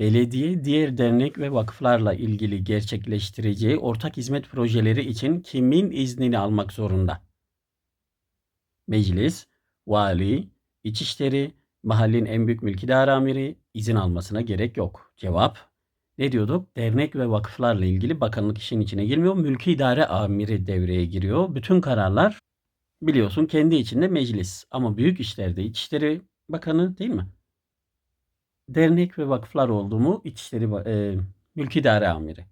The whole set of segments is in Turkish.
Belediye diğer dernek ve vakıflarla ilgili gerçekleştireceği ortak hizmet projeleri için kimin iznini almak zorunda? Meclis, vali, İçişleri, mahallenin en büyük mülkidar amiri izin almasına gerek yok. Cevap ne diyorduk? Dernek ve vakıflarla ilgili bakanlık işin içine girmiyor. Mülki idare amiri devreye giriyor. Bütün kararlar biliyorsun kendi içinde meclis. Ama büyük işlerde İçişleri Bakanı değil mi? Dernek ve vakıflar oldu mu İçişleri e, Mülki İdare Amiri.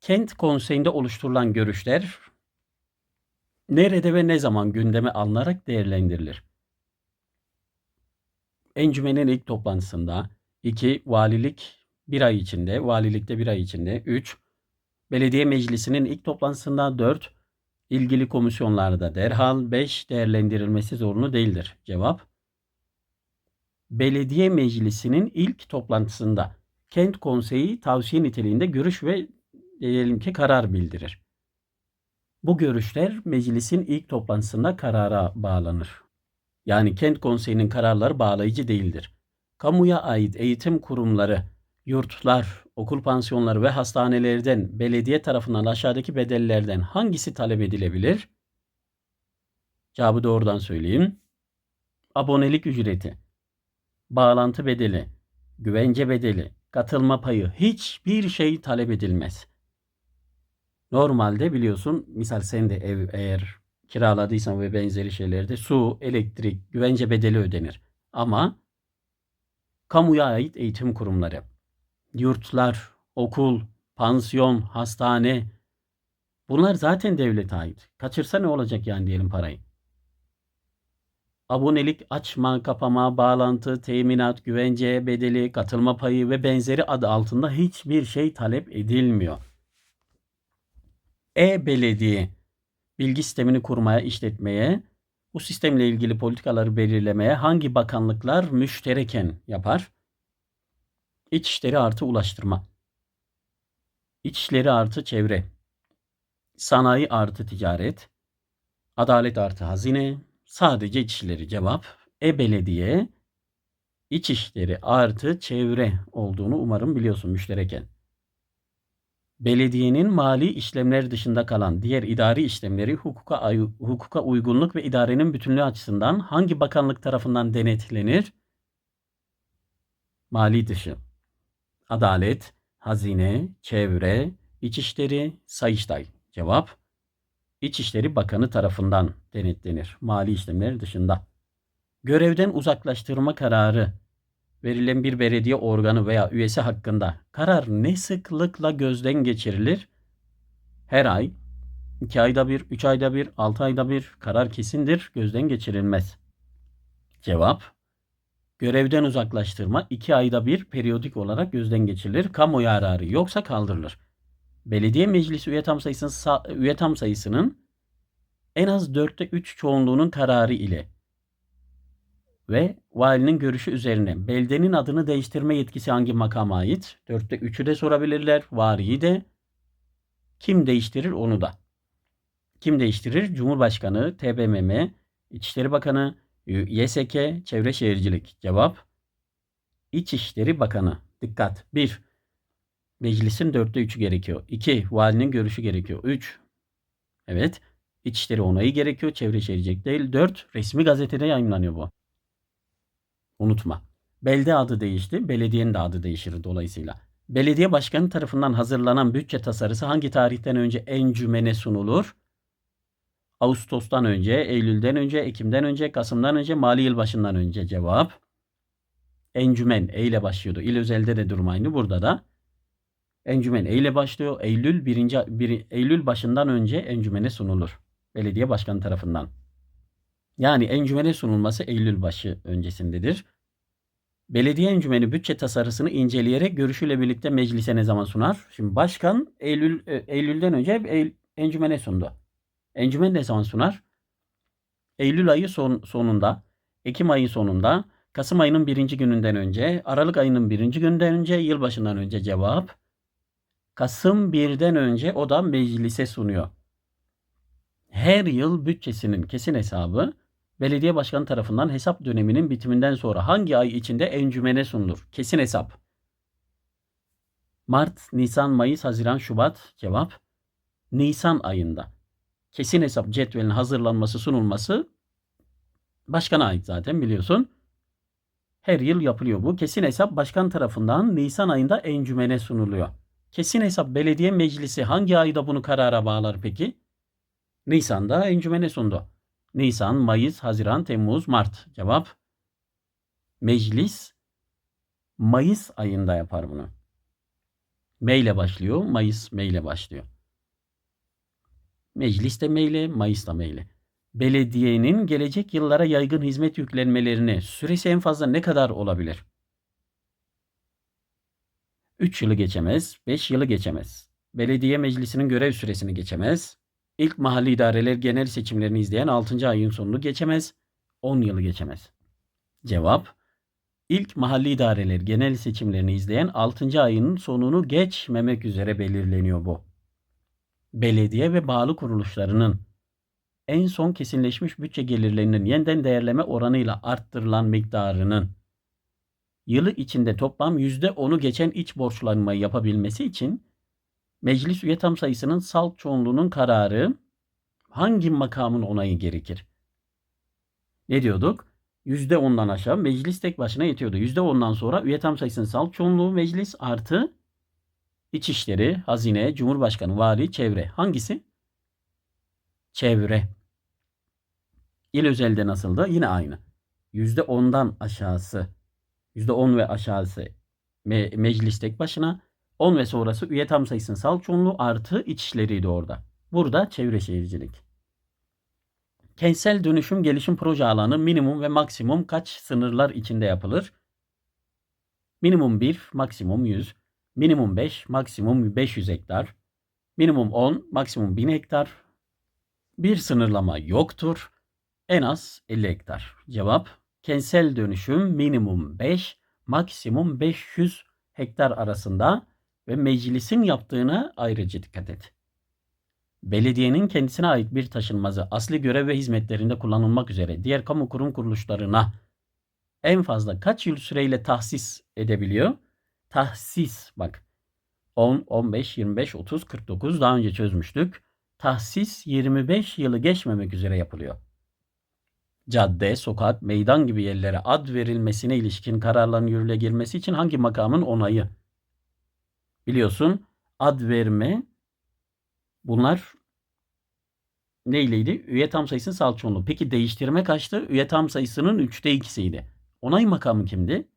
Kent konseyinde oluşturulan görüşler nerede ve ne zaman gündeme alınarak değerlendirilir? Encümenin ilk toplantısında 2. Valilik bir ay içinde, valilikte bir ay içinde 3. Belediye meclisinin ilk toplantısında 4. ilgili komisyonlarda derhal 5. Değerlendirilmesi zorunlu değildir. Cevap Belediye meclisinin ilk toplantısında kent konseyi tavsiye niteliğinde görüş ve diyelim ki karar bildirir. Bu görüşler meclisin ilk toplantısında karara bağlanır. Yani kent konseyinin kararları bağlayıcı değildir. Kamuya ait eğitim kurumları, yurtlar, okul pansiyonları ve hastanelerden belediye tarafından aşağıdaki bedellerden hangisi talep edilebilir? Cevabı doğrudan söyleyeyim. Abonelik ücreti, bağlantı bedeli, güvence bedeli, katılma payı hiçbir şey talep edilmez. Normalde biliyorsun misal sen de ev eğer kiraladıysan ve benzeri şeylerde su, elektrik, güvence bedeli ödenir. Ama kamuya ait eğitim kurumları, yurtlar, okul, pansiyon, hastane bunlar zaten devlete ait. Kaçırsa ne olacak yani diyelim parayı. Abonelik açma, kapama, bağlantı, teminat, güvence bedeli, katılma payı ve benzeri adı altında hiçbir şey talep edilmiyor. E-Belediye bilgi sistemini kurmaya, işletmeye, bu sistemle ilgili politikaları belirlemeye hangi bakanlıklar müştereken yapar? İçişleri artı ulaştırma. İçişleri artı çevre. Sanayi artı ticaret. Adalet artı hazine. Sadece İçişleri cevap. E-Belediye İçişleri artı çevre olduğunu umarım biliyorsun müştereken belediyenin mali işlemler dışında kalan diğer idari işlemleri hukuka, hukuka uygunluk ve idarenin bütünlüğü açısından hangi bakanlık tarafından denetlenir? Mali dışı. Adalet, hazine, çevre, İçişleri, Sayıştay. Cevap İçişleri Bakanı tarafından denetlenir. Mali işlemler dışında. Görevden uzaklaştırma kararı verilen bir belediye organı veya üyesi hakkında karar ne sıklıkla gözden geçirilir? Her ay, iki ayda bir, üç ayda bir, altı ayda bir karar kesindir, gözden geçirilmez. Cevap, görevden uzaklaştırma iki ayda bir periyodik olarak gözden geçirilir. Kamu yararı yoksa kaldırılır. Belediye meclisi üye tam sayısının, üye tam sayısının en az dörtte üç çoğunluğunun kararı ile ve valinin görüşü üzerine beldenin adını değiştirme yetkisi hangi makama ait? Dörtte üçü de sorabilirler. Variyi de kim değiştirir onu da. Kim değiştirir? Cumhurbaşkanı, TBMM, İçişleri Bakanı, YSK, Çevre Şehircilik. Cevap İçişleri Bakanı. Dikkat. 1. Meclisin dörtte üçü gerekiyor. 2. Valinin görüşü gerekiyor. 3. Evet. İçişleri onayı gerekiyor. Çevre Şehircilik değil. 4. Resmi gazetede yayınlanıyor bu. Unutma. Belde adı değişti, belediyenin de adı değişir dolayısıyla. Belediye başkanı tarafından hazırlanan bütçe tasarısı hangi tarihten önce encümene sunulur? Ağustos'tan önce, Eylül'den önce, Ekim'den önce, Kasım'dan önce, mali yıl başından önce cevap. Encümen E ile başlıyordu. İl özelde de durum aynı burada da. Encümen E ile başlıyor. Eylül birinci, bir, Eylül başından önce encümene sunulur. Belediye başkanı tarafından. Yani encümene sunulması Eylül başı öncesindedir. Belediye encümeni bütçe tasarısını inceleyerek görüşüyle birlikte meclise ne zaman sunar? Şimdi başkan Eylül e, Eylül'den önce Eylül, encümene sundu. Encümen ne zaman sunar? Eylül ayı son, sonunda, Ekim ayı sonunda, Kasım ayının birinci gününden önce, Aralık ayının birinci günden önce, yılbaşından önce cevap. Kasım birden önce o da meclise sunuyor. Her yıl bütçesinin kesin hesabı belediye başkanı tarafından hesap döneminin bitiminden sonra hangi ay içinde encümene sunulur? Kesin hesap. Mart, Nisan, Mayıs, Haziran, Şubat. Cevap Nisan ayında. Kesin hesap cetvelinin hazırlanması, sunulması başkana ait zaten biliyorsun. Her yıl yapılıyor bu. Kesin hesap başkan tarafından Nisan ayında encümene sunuluyor. Kesin hesap belediye meclisi hangi ayda bunu karara bağlar peki? Nisan'da encümene sundu. Nisan, Mayıs, Haziran, Temmuz, Mart. Cevap Meclis Mayıs ayında yapar bunu. M ile başlıyor. Mayıs M ile başlıyor. Meclis de M ile, Mayıs da M ile. Belediyenin gelecek yıllara yaygın hizmet yüklenmelerini süresi en fazla ne kadar olabilir? 3 yılı geçemez, 5 yılı geçemez. Belediye meclisinin görev süresini geçemez. İlk mahalli idareler genel seçimlerini izleyen 6. ayın sonunu geçemez. 10 yılı geçemez. Cevap İlk mahalli idareler genel seçimlerini izleyen 6. ayının sonunu geçmemek üzere belirleniyor bu. Belediye ve bağlı kuruluşlarının en son kesinleşmiş bütçe gelirlerinin yeniden değerleme oranıyla arttırılan miktarının yılı içinde toplam %10'u geçen iç borçlanmayı yapabilmesi için meclis üye tam sayısının salt çoğunluğunun kararı hangi makamın onayı gerekir? Ne diyorduk? %10'dan aşağı meclis tek başına yetiyordu. %10'dan sonra üye tam sayısının salt çoğunluğu meclis artı İçişleri, Hazine, Cumhurbaşkanı, Vali, Çevre. Hangisi? Çevre. İl özelde nasıldı? Yine aynı. %10'dan aşağısı, %10 ve aşağısı me- meclis tek başına, 10 ve sonrası üye tam sayısının salt çoğunluğu artı içişleriydi orada. Burada çevre şehircilik. Kentsel dönüşüm gelişim proje alanı minimum ve maksimum kaç sınırlar içinde yapılır? Minimum 1, maksimum 100, minimum 5, maksimum 500 hektar, minimum 10, maksimum 1000 hektar. Bir sınırlama yoktur. En az 50 hektar. Cevap kentsel dönüşüm minimum 5, maksimum 500 hektar arasında ve meclisin yaptığına ayrıca dikkat et. Belediyenin kendisine ait bir taşınmazı asli görev ve hizmetlerinde kullanılmak üzere diğer kamu kurum kuruluşlarına en fazla kaç yıl süreyle tahsis edebiliyor? Tahsis bak 10, 15, 25, 30, 49 daha önce çözmüştük. Tahsis 25 yılı geçmemek üzere yapılıyor. Cadde, sokak, meydan gibi yerlere ad verilmesine ilişkin kararların yürürlüğe girmesi için hangi makamın onayı? Biliyorsun ad verme bunlar neyleydi? Üye tam sayısının salt çoğunluğu. Peki değiştirme kaçtı? Üye tam sayısının 3'te 2'siydi. Onay makamı kimdi?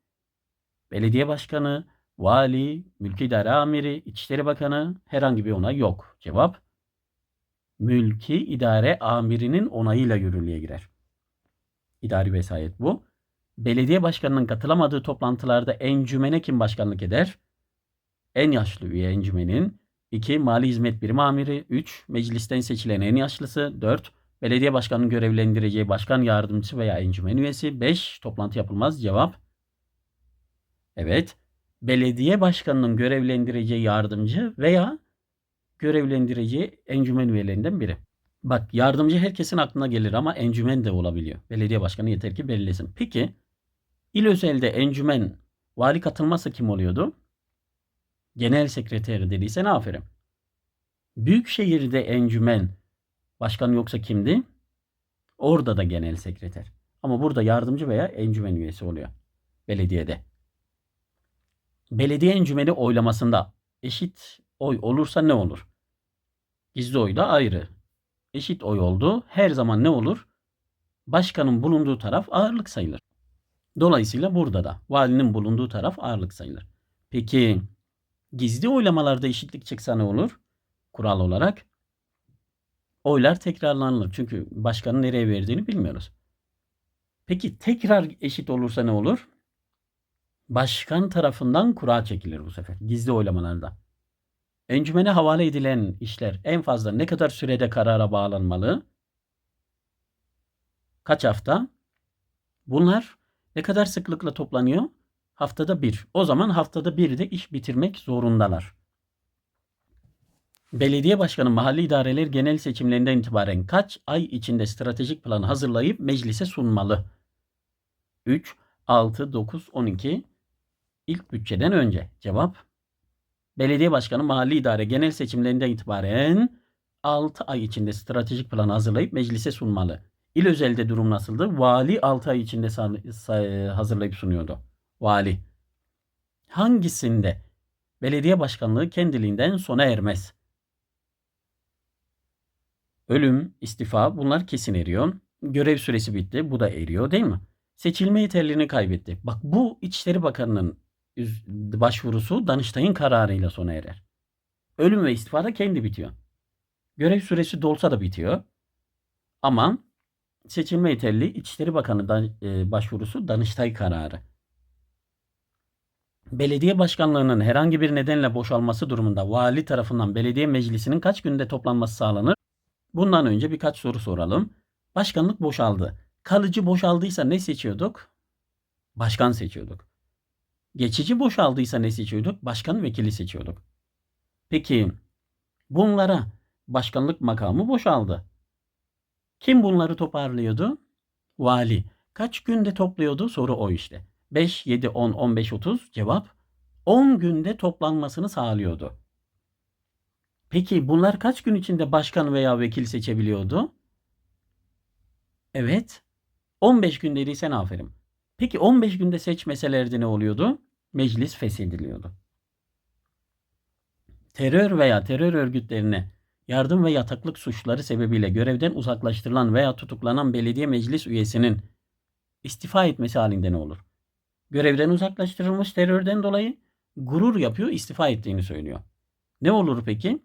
Belediye başkanı, vali, mülki idare amiri, İçişleri Bakanı herhangi bir onay yok. Cevap mülki idare amirinin onayıyla yürürlüğe girer. İdari vesayet bu. Belediye başkanının katılamadığı toplantılarda encümene kim başkanlık eder? En yaşlı üye encümenin 2. Mali Hizmet Birimi Amiri 3. Meclisten seçilen en yaşlısı 4. Belediye başkanının görevlendireceği başkan yardımcısı veya encümen üyesi 5. Toplantı yapılmaz. Cevap Evet. Belediye başkanının görevlendireceği yardımcı veya görevlendireceği encümen üyelerinden biri. Bak yardımcı herkesin aklına gelir ama encümen de olabiliyor. Belediye başkanı yeter ki belirlesin. Peki il özelde encümen vali katılmazsa kim oluyordu? Genel sekreteri dediyse ne aferin. Büyükşehir'de encümen başkan yoksa kimdi? Orada da genel sekreter. Ama burada yardımcı veya encümen üyesi oluyor. Belediyede. Belediye encümeni oylamasında eşit oy olursa ne olur? Gizli oy da ayrı. Eşit oy oldu. Her zaman ne olur? Başkanın bulunduğu taraf ağırlık sayılır. Dolayısıyla burada da valinin bulunduğu taraf ağırlık sayılır. Peki gizli oylamalarda eşitlik çıksa ne olur? Kural olarak oylar tekrarlanır. Çünkü başkanın nereye verdiğini bilmiyoruz. Peki tekrar eşit olursa ne olur? Başkan tarafından kura çekilir bu sefer. Gizli oylamalarda. Encümene havale edilen işler en fazla ne kadar sürede karara bağlanmalı? Kaç hafta? Bunlar ne kadar sıklıkla toplanıyor? Haftada bir. O zaman haftada bir de iş bitirmek zorundalar. Belediye başkanı mahalli idareler genel seçimlerinden itibaren kaç ay içinde stratejik plan hazırlayıp meclise sunmalı? 3, 6, 9, 12 ilk bütçeden önce. Cevap Belediye başkanı mahalli idare genel seçimlerinden itibaren 6 ay içinde stratejik plan hazırlayıp meclise sunmalı. İl özelde durum nasıldı? Vali 6 ay içinde hazırlayıp sunuyordu. Vali. Hangisinde belediye başkanlığı kendiliğinden sona ermez? Ölüm, istifa bunlar kesin eriyor. Görev süresi bitti. Bu da eriyor değil mi? Seçilme yeterliliğini kaybetti. Bak bu İçişleri Bakanı'nın başvurusu Danıştay'ın kararıyla sona erer. Ölüm ve istifa da kendi bitiyor. Görev süresi dolsa da bitiyor. Ama seçilme yeterliliği İçişleri Bakanı da, e, başvurusu Danıştay kararı. Belediye başkanlığının herhangi bir nedenle boşalması durumunda vali tarafından belediye meclisinin kaç günde toplanması sağlanır? Bundan önce birkaç soru soralım. Başkanlık boşaldı. Kalıcı boşaldıysa ne seçiyorduk? Başkan seçiyorduk. Geçici boşaldıysa ne seçiyorduk? Başkan vekili seçiyorduk. Peki bunlara başkanlık makamı boşaldı. Kim bunları toparlıyordu? Vali. Kaç günde topluyordu? Soru o işte. 5, 7, 10, 15, 30 cevap 10 günde toplanmasını sağlıyordu. Peki bunlar kaç gün içinde başkan veya vekil seçebiliyordu? Evet. 15 gün dediysen aferin. Peki 15 günde seçmeselerdi ne oluyordu? Meclis feshediliyordu. Terör veya terör örgütlerine yardım ve yataklık suçları sebebiyle görevden uzaklaştırılan veya tutuklanan belediye meclis üyesinin istifa etmesi halinde ne olur? Görevden uzaklaştırılmış terörden dolayı gurur yapıyor, istifa ettiğini söylüyor. Ne olur peki?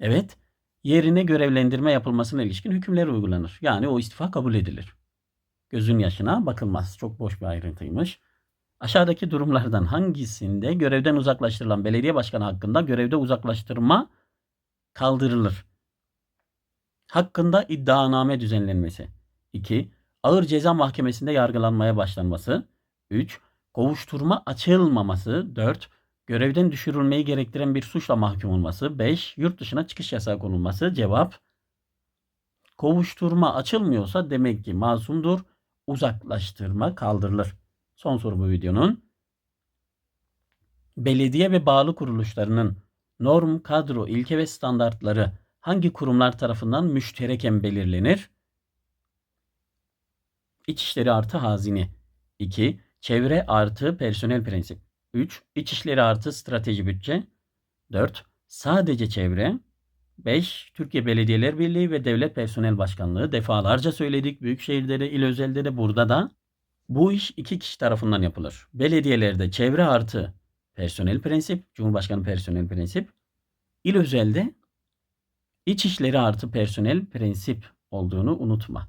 Evet, yerine görevlendirme yapılmasına ilişkin hükümler uygulanır. Yani o istifa kabul edilir. Gözün yaşına bakılmaz. Çok boş bir ayrıntıymış. Aşağıdaki durumlardan hangisinde görevden uzaklaştırılan belediye başkanı hakkında görevde uzaklaştırma kaldırılır? Hakkında iddianame düzenlenmesi. 2. Ağır ceza mahkemesinde yargılanmaya başlanması. 3. Kovuşturma açılmaması. 4. Görevden düşürülmeyi gerektiren bir suçla mahkum olması. 5. Yurt dışına çıkış yasağı konulması. Cevap. Kovuşturma açılmıyorsa demek ki masumdur. Uzaklaştırma kaldırılır. Son soru bu videonun. Belediye ve bağlı kuruluşlarının norm, kadro, ilke ve standartları hangi kurumlar tarafından müştereken belirlenir? İçişleri artı hazine. 2. Çevre artı personel prensip. 3. İçişleri artı strateji bütçe. 4. Sadece çevre. 5. Türkiye Belediyeler Birliği ve Devlet Personel Başkanlığı. Defalarca söyledik. Büyükşehirde de, il özelde de burada da. Bu iş iki kişi tarafından yapılır. Belediyelerde çevre artı personel prensip, Cumhurbaşkanı personel prensip. İl özelde İçişleri artı personel prensip olduğunu unutma.